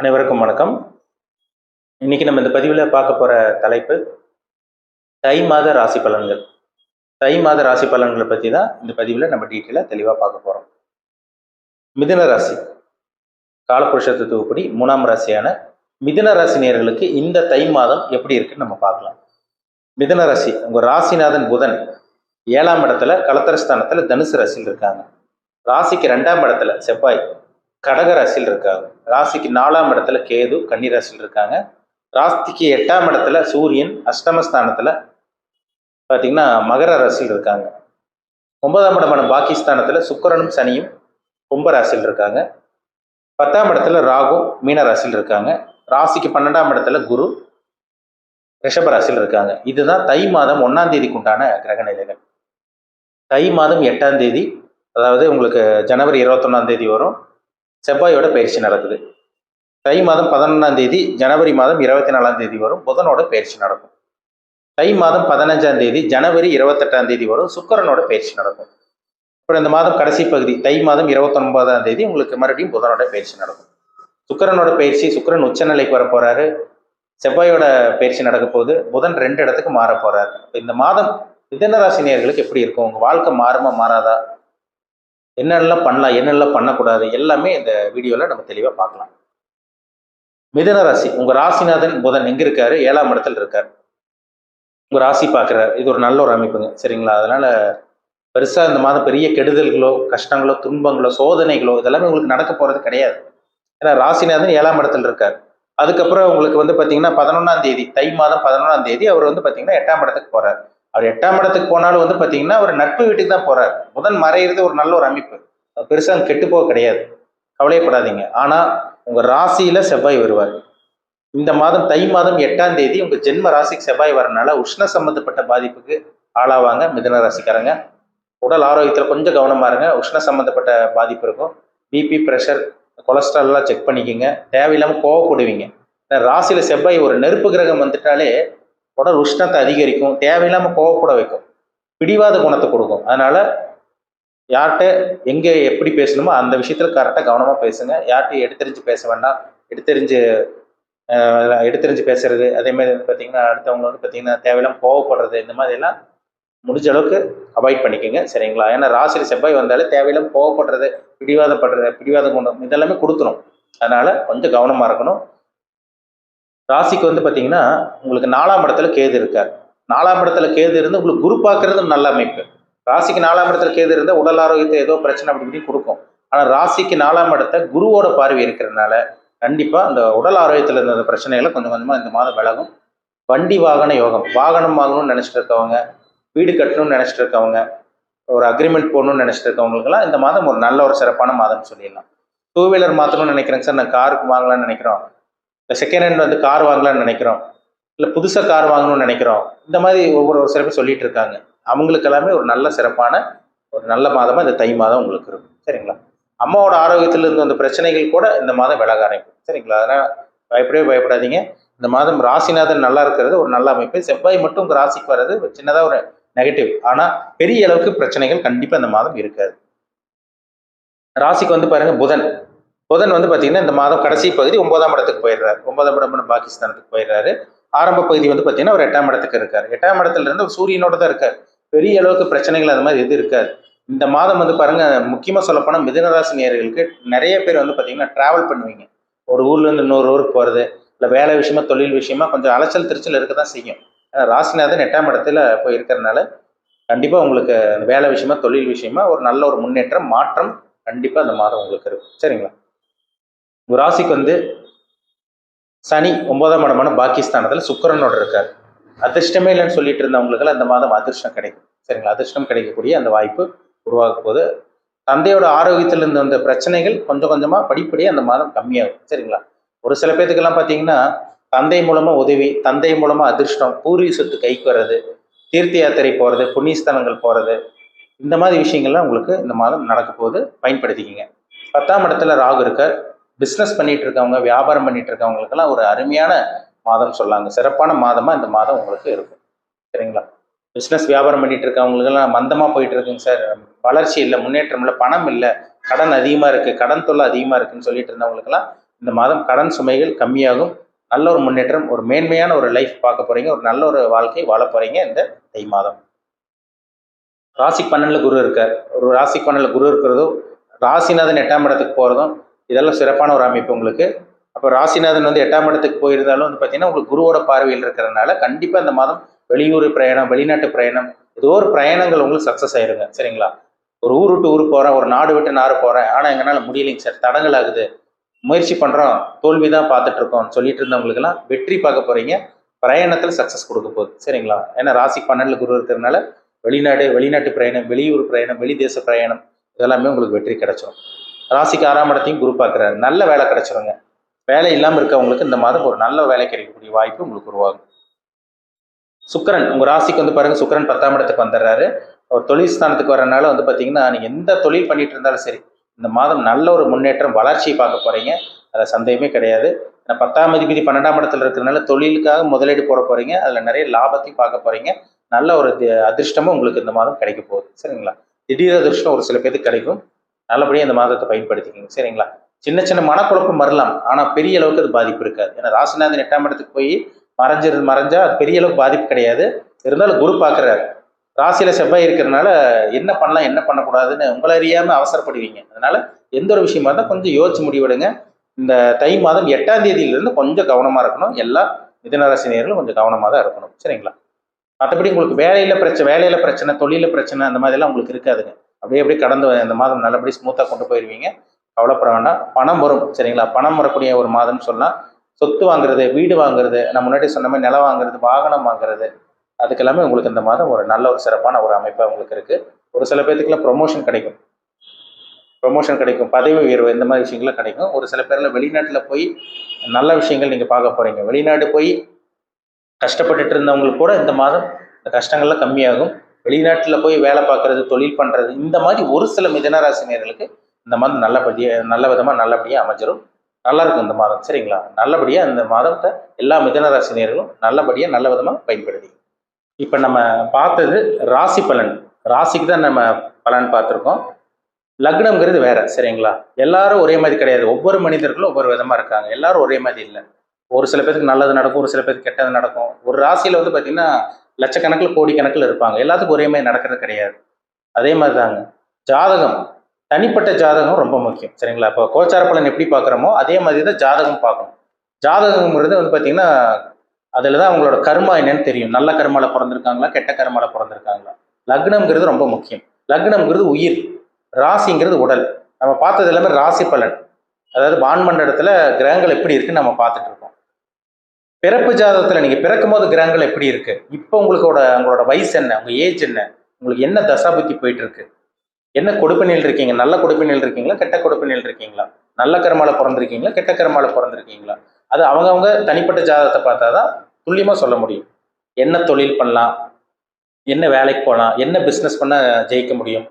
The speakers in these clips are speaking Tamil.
அனைவருக்கும் வணக்கம். இன்னைக்கு நம்ம இந்த பதிவில் பார்க்க போகிற தலைப்பு தை மாத ராசி பலன்கள். தை மாத ராசி பலன்களை பற்றி தான் இந்த பதிவில் நம்ம டீட்டெயிலாக தெளிவாக பார்க்க போகிறோம் மிதுன ராசி. காலபுருஷ தத்துவப்படி மூணாம் ராசியான மிதுன ராசி நேர்களுக்கு இந்த தை மாதம் எப்படி இருக்குன்னு நம்ம பார்க்கலாம். மிதுன ராசி உங்கள் ராசிநாதன் புதன் ஏழாம் இடத்துல கலத்தரஸ்தானத்தில் தனுசு ராசியில் இருக்காங்க. ராசிக்கு ரெண்டாம் இடத்துல செவ்வாய் கடக ராசியில் இருக்காங்க. ராசிக்கு நாலாம் இடத்துல கேது கன்னி ராசியில் இருக்காங்க. ராசிக்கு எட்டாம் இடத்துல சூரியன் அஷ்டமஸ்தானத்தில் பார்த்தீங்கன்னா மகர ராசியில் இருக்காங்க. ஒன்பதாம் இடமான பாகிஸ்தானத்தில் சுக்கரனும் சனியும் கும்ப ராசியில் இருக்காங்க. பத்தாம் இடத்துல ராகு மீன ராசியில் இருக்காங்க. ராசிக்கு பன்னெண்டாம் இடத்துல குரு ரிஷப ராசியில் இருக்காங்க. இதுதான் தை மாதம் ஒன்றாம் தேதிக்கு உண்டான கிரக நிலைகள். தை மாதம் எட்டாம் தேதி அதாவது உங்களுக்கு ஜனவரி இருபத்தொன்னாம் தேதி வரும். செவ்வாயோட பயிற்சி நடக்குது. தை மாதம் பதினொன்றாம் தேதி ஜனவரி மாதம் இருபத்தி நாலாம் தேதி வரும் புதனோட பயிற்சி நடக்கும். தை மாதம் பதினஞ்சாம் தேதி ஜனவரி இருபத்தெட்டாம் தேதி வரும் சுக்கரனோட பயிற்சி நடக்கும். அப்புறம் இந்த மாதம் கடைசி பகுதி தை மாதம் இருபத்தொன்பதாம் தேதி உங்களுக்கு மறுபடியும் புதனோட பயிற்சி நடக்கும். சுக்கிரனோட பயிற்சி சுக்கரன் உச்சநிலைக்கு வர போறாரு. செவ்வாயோட பயிற்சி நடக்க போகுது. புதன் ரெண்டு இடத்துக்கு மாற போறாரு. இந்த மாதம் மிதனராசி எப்படி இருக்கும்? உங்க வாழ்க்கை மாறுமா மாறாதா? என்னெல்லாம் பண்ணலாம் என்னெல்லாம் பண்ணக்கூடாது எல்லாமே இந்த வீடியோவில் நம்ம தெளிவாக பார்க்கலாம். மிதுன ராசி உங்கள் ராசிநாதன் புதன் எங்கே இருக்காரு? ஏழாம் இடத்துல இருக்கார். உங்கள் ராசி பார்க்குறாரு. இது ஒரு நல்ல ஒரு அமைப்புங்க. சரிங்களா? அதனால் பெருசாக இந்த மாதம் பெரிய கெடுதல்களோ கஷ்டங்களோ துன்பங்களோ சோதனைகளோ இதெல்லாமே உங்களுக்கு நடக்க போகிறது கிடையாது. ஏன்னா ராசிநாதன் ஏழாம் இடத்துல இருக்கார். அதுக்கப்புறம் உங்களுக்கு வந்து பார்த்தீங்கன்னா பதினொன்றாம் தேதி தை மாதம் பதினொன்றாம் தேதி அவர் வந்து பார்த்தீங்கன்னா எட்டாம் இடத்துக்கு போகிறார் அவர் எட்டாம் இடத்துக்கு போனாலும் வந்து பார்த்தீங்கன்னா அவர் நட்பு வீட்டுக்கு தான் போகிறார் புதன் மறையிறது ஒரு நல்ல ஒரு அமைப்பு. பெருசாக கெட்டு போக கிடையாது. கவலையப்படாதீங்க. ஆனால் உங்கள் ராசியில் செவ்வாய் வருவார். இந்த மாதம் தை மாதம் எட்டாம் தேதி உங்கள் ஜென்ம ராசிக்கு செவ்வாய் வரனால உஷ்ண சம்மந்தப்பட்ட பாதிப்புக்கு ஆளாவாங்க மிதன ராசிக்காரங்க. உடல் ஆரோக்கியத்தில் கொஞ்சம் கவனமா இருங்க. உஷ்ண சம்மந்தப்பட்ட பாதிப்பு இருக்கும். பிபி ப்ரெஷர் கொலஸ்ட்ரால்லாம் செக் பண்ணிக்கோங்க. தேவையில்லாமல் கோவப்படுவீங்க. ராசியில் செவ்வாய் ஒரு நெருப்பு கிரகம் வந்துட்டாலே உடல் உஷ்ணத்தை அதிகரிக்கும் தேவையில்லாமல் கோவப்பட வைக்கும் பிடிவாத குணத்தை கொடுக்கும். அதனால யார்கிட்ட எங்கே எப்படி பேசணுமோ அந்த விஷயத்தில் கரெக்டாக கவனமாக பேசுங்க. யார்கிட்டையும் எடுத்தறிஞ்சு பேச வேண்டாம். எடுத்தறிஞ்சு எடுத்தறிஞ்சு பேசுறது அதேமாதிரி வந்து பார்த்தீங்கன்னா அடுத்தவங்க வந்து பார்த்தீங்கன்னா தேவையில்லாமல் கோவப்படுறது இந்த மாதிரிலாம் முடிஞ்ச அளவுக்கு அவாய்ட் பண்ணிக்கோங்க. சரிங்களா? ஏன்னா ராசிரி செவ்வாய் வந்தாலே தேவையில்லாமல் கோவப்படுறது பிடிவாதப்படுறது பிடிவாத குணம் இதெல்லாமே கொடுத்துரும். அதனால் கொஞ்சம் கவனமாக இருக்கணும். ராசிக்கு வந்து பார்த்தீங்கன்னா உங்களுக்கு நாலாம் இடத்துல கேது இருக்கார். நாலாம் இடத்துல கேது இருந்து உங்களுக்கு குரு பார்க்கறது நல்ல அமைப்பு. ராசிக்கு நாலாம் இடத்துல கேது இருந்தால் உடல் ஆரோக்கியத்தை ஏதோ பிரச்சனை அப்படி இப்படி கொடுக்கும். ஆனால் ராசிக்கு நாலாம் இடத்த குருவோட பார்வை இருக்கிறதுனால கண்டிப்பாக அந்த உடல் ஆரோக்கியத்தில் இருந்த அந்த பிரச்சனைகளை கொஞ்சம் கொஞ்சமாக இந்த மாதம் விலகும். வண்டி வாகன யோகம். வாகனம் வாங்கணும்னு நினச்சிட்டு இருக்கவங்க வீடு கட்டணும்னு நினச்சிட்டு இருக்கவங்க ஒரு அக்ரிமெண்ட் போடணும்னு நினச்சிட்டு இருக்கவங்களுக்கெல்லாம் இந்த மாதம் ஒரு நல்ல ஒரு சிறப்பான மாதம்னு சொல்லிடலாம். டூ வீலர் மாற்றணும்னு நினைக்கிறேங்க சார். நான் காருக்கு வாங்கலாம்னு நினைக்கிறோம். இல்லை செகண்ட் ஹேண்ட் வந்து கார் வாங்கலாம்னு நினைக்கிறோம். இல்லை புதுசாக கார் வாங்கணும்னு நினைக்கிறோம். இந்த மாதிரி ஒவ்வொரு ஒரு சில பேர் சொல்லிட்டு இருக்காங்க. அவங்களுக்கு எல்லாமே ஒரு நல்ல சிறப்பான ஒரு நல்ல மாதமாக இந்த தை மாதம் உங்களுக்கு இருக்கும். சரிங்களா? அம்மாவோட ஆரோக்கியத்தில் இருந்து வந்த பிரச்சனைகள் கூட இந்த மாதம் விலக ஆரம்பிக்கும். சரிங்களா? அதனால் பயப்படவே பயப்படாதீங்க. இந்த மாதம் ராசிநாதன் நல்லா இருக்கிறது ஒரு நல்ல அமைப்பு. செவ்வாய் மட்டும் உங்கள் ராசிக்கு வர்றது சின்னதாக ஒரு நெகட்டிவ் ஆனால் பெரிய அளவுக்கு பிரச்சனைகள் கண்டிப்பாக இந்த மாதம் இருக்காது. ராசிக்கு வந்து பாருங்கள் புதன். புதன் வந்து பார்த்தீங்கன்னா இந்த மாதம் கடைசி பகுதி ஒன்பதாம் இடத்துக்கு போயிடுறாரு. ஒன்பதாம் இடம் பாகிஸ்தானத்துக்கு போயிடுறாரு. ஆரம்ப பகுதி வந்து பார்த்தீங்கன்னா ஒரு எட்டாம் இடத்துக்கு இருக்கார். எட்டாம் இடத்துல இருந்து ஒரு சூரியனோட தான் இருக்கார். பெரிய அளவுக்கு பிரச்சனைகள் அந்த மாதிரி எது இருக்காது. இந்த மாதம் வந்து பாருங்க முக்கியமாக சொல்லப்போனால் மிதுனராசி நேர்களுக்கு நிறைய பேர் வந்து பார்த்தீங்கன்னா டிராவல் பண்ணுவீங்க. ஒரு ஊர்ல இருந்து இன்னொரு ஊருக்கு போகிறது இல்லை வேலை விஷயமா தொழில் விஷயமா கொஞ்சம் அலைச்சல் திருச்சல் இருக்க தான் செய்யும். ஏன்னா ராசிநாதன் எட்டாம் இடத்துல போய் இருக்கிறதுனால கண்டிப்பாக உங்களுக்கு வேலை விஷயமா தொழில் விஷயமா ஒரு நல்ல ஒரு முன்னேற்றம் மாற்றம் கண்டிப்பாக அந்த மாதம் உங்களுக்கு இருக்கும். சரிங்களா? உங்க ராசிக்கு வந்து சனி ஒன்பதாம் இடமான பாகிஸ்தானத்தில் சுக்கிரனோட இருக்கார். அதிர்ஷ்டமே இல்லைன்னு சொல்லிட்டு இருந்தவங்களுக்கு அந்த மாதம் அதிர்ஷ்டம் கிடைக்கும். சரிங்களா? அதிர்ஷ்டம் கிடைக்கக்கூடிய அந்த வாய்ப்பு உருவாக போகுது. தந்தையோட ஆரோக்கியத்தில் இருந்த அந்த பிரச்சனைகள் கொஞ்சம் கொஞ்சமாக படிப்படியாக அந்த மாதம் கம்மியாகும். சரிங்களா? ஒரு சில பேர்த்துக்கெல்லாம் பார்த்தீங்கன்னா தந்தை மூலமாக உதவி தந்தை மூலமாக அதிர்ஷ்டம் பூர்வீக சொத்து கைக்கு வர்றது தீர்த்த யாத்திரை போகிறது புண்ணியஸ்தலங்கள் போகிறது இந்த மாதிரி விஷயங்கள்லாம் உங்களுக்கு இந்த மாதம் நடக்க போது பயன்படுத்திக்கிங்க. பத்தாம் இடத்துல ராகு இருக்கார். பிஸ்னஸ் பண்ணிட்டு இருக்கவங்க வியாபாரம் பண்ணிட்டு இருக்கவங்களுக்கெல்லாம் ஒரு அருமையான மாதம் சொல்லாங்க. சிறப்பான மாதமாக இந்த மாதம் உங்களுக்கு இருக்கும். சரிங்களா? பிஸ்னஸ் வியாபாரம் பண்ணிட்டு இருக்கவங்களுக்கெல்லாம் மந்தமாக போயிட்டு இருக்குங்க சார் வளர்ச்சி இல்லை முன்னேற்றம் இல்லை பணம் இல்லை கடன் அதிகமாக இருக்குது கடன் தொல்லை அதிகமாக இருக்குன்னு சொல்லிட்டு இருந்தவங்களுக்கெல்லாம் இந்த மாதம் கடன் சுமைகள் கம்மியாகும். நல்ல ஒரு முன்னேற்றம் ஒரு மேன்மையான ஒரு லைஃப் பார்க்க போறீங்க ஒரு நல்ல ஒரு வாழ்க்கை வாழ போறீங்க இந்த தை மாதம். ராசி பன்னெண்டுல குரு இருக்கார். ஒரு ராசி பன்னெண்டுல குரு இருக்கிறதும் ராசிநாதன் எட்டாம் இடத்துக்கு போகிறதும் இதெல்லாம் சிறப்பான ஒரு அமைப்பு உங்களுக்கு. அப்போ ராசிநாதன் வந்து எட்டாம் இடத்துக்கு போயிருந்தாலும் வந்து பார்த்தீங்கன்னா உங்களுக்கு குருவோட பார்வையில் இருக்கிறதுனால கண்டிப்பாக இந்த மாதம் வெளியூர் பிரயாணம் வெளிநாட்டு பிரயாணம் ஏதோ ஒரு பிரயாணங்கள் உங்களுக்கு சக்ஸஸ் ஆயிருங்க. சரிங்களா? ஒரு ஊர் விட்டு ஊர் போகிறேன் ஒரு நாடு விட்டு நாடு போகிறேன் ஆனால் எங்களால் முடியலைங்க சார். தடங்கள் ஆகுது. முயற்சி பண்ணுறோம் தோல்வி தான் பார்த்துட்டு இருக்கோம் சொல்லிட்டு இருந்தவங்களுக்கெல்லாம் வெற்றி பார்க்க போகிறீங்க பிரயாணத்தில் சக்ஸஸ் கொடுக்க போகுது. சரிங்களா? ஏன்னா ராசி பன்னெண்டில் குரு இருக்கிறதுனால வெளிநாடு வெளிநாட்டு பிரயாணம் வெளியூர் பிரயாணம் வெளிதேச பிரயாணம் இதெல்லாமே உங்களுக்கு வெற்றி கிடைச்சிடும் ராசிக்கு ஆறாம் இடத்தையும் குரு பார்க்குறாரு. நல்ல வேலை கிடைச்சிருங்க. வேலை இல்லாமல் இருக்கவங்களுக்கு இந்த மாதம் ஒரு நல்ல வேலை கிடைக்கக்கூடிய வாய்ப்பு உங்களுக்கு உருவாகும். சுக்கரன் உங்கள் ராசிக்கு வந்து பாருங்கள் சுக்கிரன் பத்தாம் இடத்துக்கு வந்துடுறாரு. ஒரு தொழில் ஸ்தானத்துக்கு வரனால வந்து பார்த்தீங்கன்னா நீங்கள் எந்த தொழில் பண்ணிட்டு இருந்தாலும் சரி இந்த மாதம் நல்ல ஒரு முன்னேற்றம் வளர்ச்சியை பார்க்க போகிறீங்க அதில் சந்தேகமே கிடையாது. ஏன்னா பத்தாம் அதிபதி பன்னெண்டாம் இடத்துல இருக்கிறதுனால தொழிலுக்காக முதலீடு போட போகிறீங்க அதில் நிறைய லாபத்தையும் பார்க்க போகிறீங்க நல்ல ஒரு தி- அதிர்ஷ்டமும் உங்களுக்கு இந்த மாதம் கிடைக்க போகுது. சரிங்களா? திடீர் அதிர்ஷ்டம் ஒரு சில பேருக்கு கிடைக்கும். நல்லபடியாக இந்த மாதத்தை பயன்படுத்திக்கிங்க. சரிங்களா? சின்ன சின்ன மனக்குழப்பம் வரலாம். ஆனால் பெரிய அளவுக்கு அது பாதிப்பு இருக்காது. ஏன்னா ராசிநாதன் எட்டாம் இடத்துக்கு போய் மறைஞ்சிரு மறைஞ்சா அது பெரிய அளவுக்கு பாதிப்பு கிடையாது. இருந்தாலும் குரு பார்க்குறாரு. ராசியில் செவ்வாய் இருக்கிறதுனால என்ன பண்ணலாம் என்ன பண்ணக்கூடாதுன்னு உங்களை அறியாமல் அவசரப்படுவீங்க. அதனால எந்த ஒரு விஷயமா இருந்தால் கொஞ்சம் யோசிச்சு முடிவெடுங்க. இந்த தை மாதம் எட்டாம் தேதியிலிருந்து கொஞ்சம் கவனமாக இருக்கணும். எல்லா மிதனராசினியர்களும் கொஞ்சம் கவனமாக தான் இருக்கணும். சரிங்களா? மற்றபடி உங்களுக்கு வேலையில் பிரச்சனை வேலையில் பிரச்சனை தொழிலில் பிரச்சனை அந்த மாதிரிலாம் உங்களுக்கு இருக்காதுங்க. அப்படியே அப்படியே கடந்து இந்த மாதம் நல்லபடி ஸ்மூத்தாக கொண்டு போயிடுவீங்க கவலைப்பட வேண்டாம். பணம் வரும் சரிங்களா? பணம் வரக்கூடிய ஒரு மாதம்னு சொல்லலாம் சொத்து வாங்குறது வீடு வாங்குறது நான் முன்னாடி சொன்ன மாதிரி நிலம் வாங்குறது வாகனம் வாங்குறது அதுக்கெல்லாமே உங்களுக்கு இந்த மாதம் ஒரு நல்ல ஒரு சிறப்பான ஒரு அமைப்பாக உங்களுக்கு இருக்குது ஒரு சில பேர்த்துக்குலாம் ப்ரொமோஷன் கிடைக்கும். ப்ரொமோஷன் கிடைக்கும். பதவி உயர்வு இந்த மாதிரி விஷயங்களும் கிடைக்கும். ஒரு சில பேரில் வெளிநாட்டில் போய் நல்ல விஷயங்கள் நீங்கள் பார்க்க போகிறீங்க வெளிநாடு போய் கஷ்டப்பட்டுட்டு இருந்தவங்களுக்கு கூட இந்த மாதம் இந்த கஷ்டங்கள்லாம் கம்மியாகும். வெளிநாட்டில் போய் வேலை பார்க்கறது தொழில் பண்ணுறது இந்த மாதிரி ஒரு சில மிதனராசினியர்களுக்கு இந்த மாதம் நல்லபடியாக நல்ல விதமாக நல்லபடியாக அமைஞ்சிடும் நல்லா இருக்கும் இந்த மாதம் சரிங்களா? நல்லபடியாக இந்த மாதத்தை எல்லா மிதனராசினியர்களும் நல்லபடியாக நல்ல விதமாக பயன்படுத்தி. இப்போ நம்ம பார்த்தது ராசி பலன். ராசிக்கு தான் நம்ம பலன் பார்த்துருக்கோம். லக்னம்ங்கிறது வேற சரிங்களா? எல்லாரும் ஒரே மாதிரி கிடையாது. ஒவ்வொரு மனிதர்களும் ஒவ்வொரு விதமாக இருக்காங்க. எல்லாரும் ஒரே மாதிரி இல்லை. ஒரு சில பேருக்கு நல்லது நடக்கும் ஒரு சில பேருக்கு கெட்டது நடக்கும். ஒரு ராசியில் வந்து பார்த்தீங்கன்னா லட்சக்கணக்கில் கோடி கணக்கில் இருப்பாங்க. எல்லாத்துக்கும் ஒரே மாதிரி நடக்கிறது கிடையாது. அதே மாதிரி தாங்க ஜாதகம். தனிப்பட்ட ஜாதகம் ரொம்ப முக்கியம். சரிங்களா? இப்போ கோச்சார பலன் எப்படி பார்க்குறோமோ அதே மாதிரி தான் ஜாதகம் பார்க்கணும். ஜாதகம்ங்கிறது வந்து பார்த்தீங்கன்னா அதில் தான் அவங்களோட கர்மா என்னன்னு தெரியும். நல்ல கருமால பிறந்திருக்காங்களா கெட்ட கர்மால பிறந்திருக்காங்களா? லக்னம்ங்கிறது ரொம்ப முக்கியம். லக்னம்ங்கிறது உயிர். ராசிங்கிறது உடல். நம்ம பார்த்தது எல்லாமே ராசி பலன். அதாவது வான்மண்டலத்தில் கிரகங்கள் எப்படி இருக்குன்னு நம்ம பார்த்துட்டு இருக்கோம். பிறப்பு ஜாதகத்தில் நீங்கள் பிறக்கும் போது கிரகங்கள் எப்படி இருக்கு? இப்போ உங்களுக்கோட உங்களோட வயசு என்ன? உங்கள் ஏஜ் என்ன? உங்களுக்கு என்ன தசாபுத்தி போயிட்டு இருக்கு என்ன கொடுப்பினில் இருக்கீங்க? நல்ல கொடுப்பினில் இருக்கீங்களா? கெட்ட கொடுப்பினில் இருக்கீங்களா? நல்ல கர்மால பிறந்திருக்கீங்களா? கெட்ட கர்மால பிறந்திருக்கீங்களா? அது அவங்கவுங்க தனிப்பட்ட ஜாதகத்தை பார்த்தா தான் துல்லியமாக சொல்ல முடியும். என்ன தொழில் பண்ணலாம்? என்ன வேலைக்கு போகலாம் என்ன பிஸ்னஸ் பண்ண ஜெயிக்க முடியும்?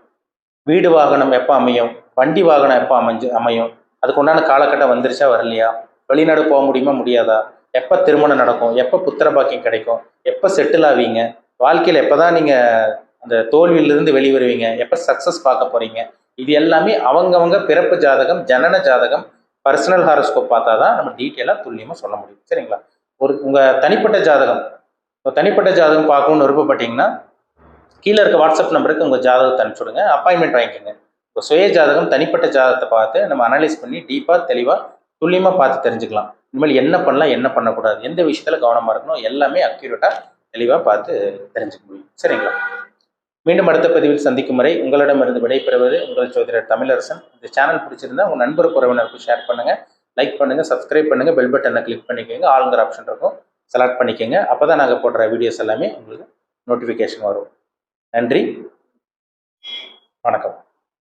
வீடு வாகனம் எப்போ அமையும்? வண்டி வாகனம் எப்போ அமைஞ்சு அமையும்? அதுக்கு உண்டான காலகட்டம் வந்துருச்சா வரலையா? வெளிநாடு போக முடியுமா முடியாதா? எப்போ திருமணம் நடக்கும்? எப்போ புத்திர பாக்கியம் கிடைக்கும்? எப்போ செட்டில் ஆவீங்க? வாழ்க்கையில் எப்போ தான் நீங்கள் அந்த தோல்வியிலிருந்து வெளிவருவீங்க? எப்போ சக்ஸஸ் பார்க்க போகிறீங்க இது எல்லாமே அவங்கவங்க பிறப்பு ஜாதகம் ஜனன ஜாதகம் பர்சனல் ஹாரோஸ்கோப் பார்த்தா தான் நம்ம டீட்டெயிலாக துல்லியமாக சொல்ல முடியும். சரிங்களா? ஒரு உங்கள் தனிப்பட்ட ஜாதகம். இப்போ தனிப்பட்ட ஜாதகம் பார்க்கணும்னு விருப்பப்பட்டீங்கன்னா கீழே இருக்க வாட்ஸ்அப் நம்பருக்கு உங்கள் ஜாதகத்தை அனுப்பிச்சுடுங்க. அப்பாயின்மெண்ட் வாங்கிக்கோங்க. இப்போ சுய ஜாதகம் தனிப்பட்ட ஜாதகத்தை பார்த்து நம்ம அனலைஸ் பண்ணி டீப்பாக தெளிவாக துல்லியமாக பார்த்து தெரிஞ்சுக்கலாம். இனிமேல் என்ன பண்ணலாம் என்ன பண்ணக்கூடாது எந்த விஷயத்தில் கவனமாக இருக்கணும் எல்லாமே அக்யூரேட்டாக தெளிவாக பார்த்து தெரிஞ்சுக்க முடியும். சரிங்களா? மீண்டும் அடுத்த பதிவில் சந்திக்கும் வரை உங்களிடமிருந்து விடைபெறுவது உங்கள் சோதரர் தமிழரசன். இந்த சேனல் பிடிச்சிருந்தா உங்கள் நண்பர் உறவினருக்கு ஷேர் பண்ணுங்கள் லைக் பண்ணுங்கள் சப்ஸ்கிரைப் பண்ணுங்கள் பெல் பட்டனை கிளிக் பண்ணிக்கோங்க ஆளுங்கிற ஆப்ஷன் இருக்கும். செலக்ட் பண்ணிக்கோங்க. அப்போ தான் நாங்கள் போடுற வீடியோஸ் எல்லாமே உங்களுக்கு நோட்டிஃபிகேஷன் வரும். நன்றி. வணக்கம்.